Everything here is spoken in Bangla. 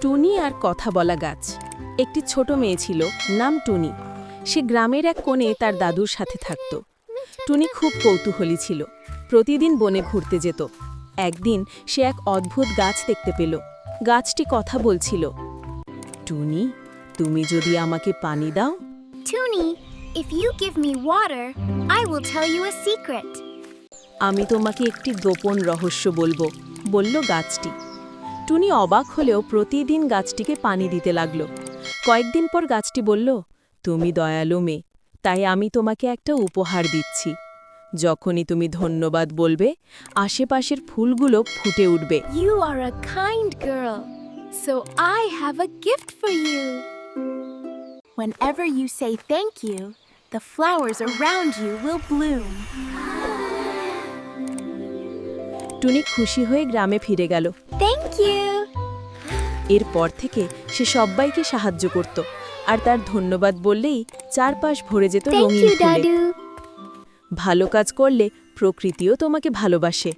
টুনি আর কথা বলা গাছ। একটি ছোট মেয়ে ছিল নাম টুনি। সে গ্রামের এক কোণে তার দাদুর সাথে থাকত। টুনি খুব কৌতূহলী ছিল। প্রতিদিন বনে ঘুরতে যেত। একদিন সে এক অদ্ভুত গাছ দেখতে পেল। গাছটি কথা বলছিল টুনি তুমি যদি আমাকে পানি দাও? Toonie, if you give me water, I will tell you a secret. আমি তোমাকে একটি গোপন রহস্য বলব বলল গাছটি। টুনি অবাক হলেও প্রতিদিন গাছটিকে পানি দিতে লাগল কয়েকদিন পর গাছটি বলল তুমি দয়ালু মেয়ে তাই আমি তোমাকে একটা উপহার দিচ্ছি যখনই তুমি ধন্যবাদ বলবে আশেপাশের ফুলগুলো ফুটে উঠবে you are a kind girl, so I have a gift for you. Whenever you say thank you, the flowers around you will. Tuni খুশি হয়ে গ্রামে ফিরে গেল। থ্যাংক ইউ এরপর থেকে সে সবাইকে সাহায্য করত আর তার ধন্যবাদ বললেই চারপাশ ভরে যেত রঙিন ভালো কাজ করলে প্রকৃতিও তোমাকে ভালোবাসে।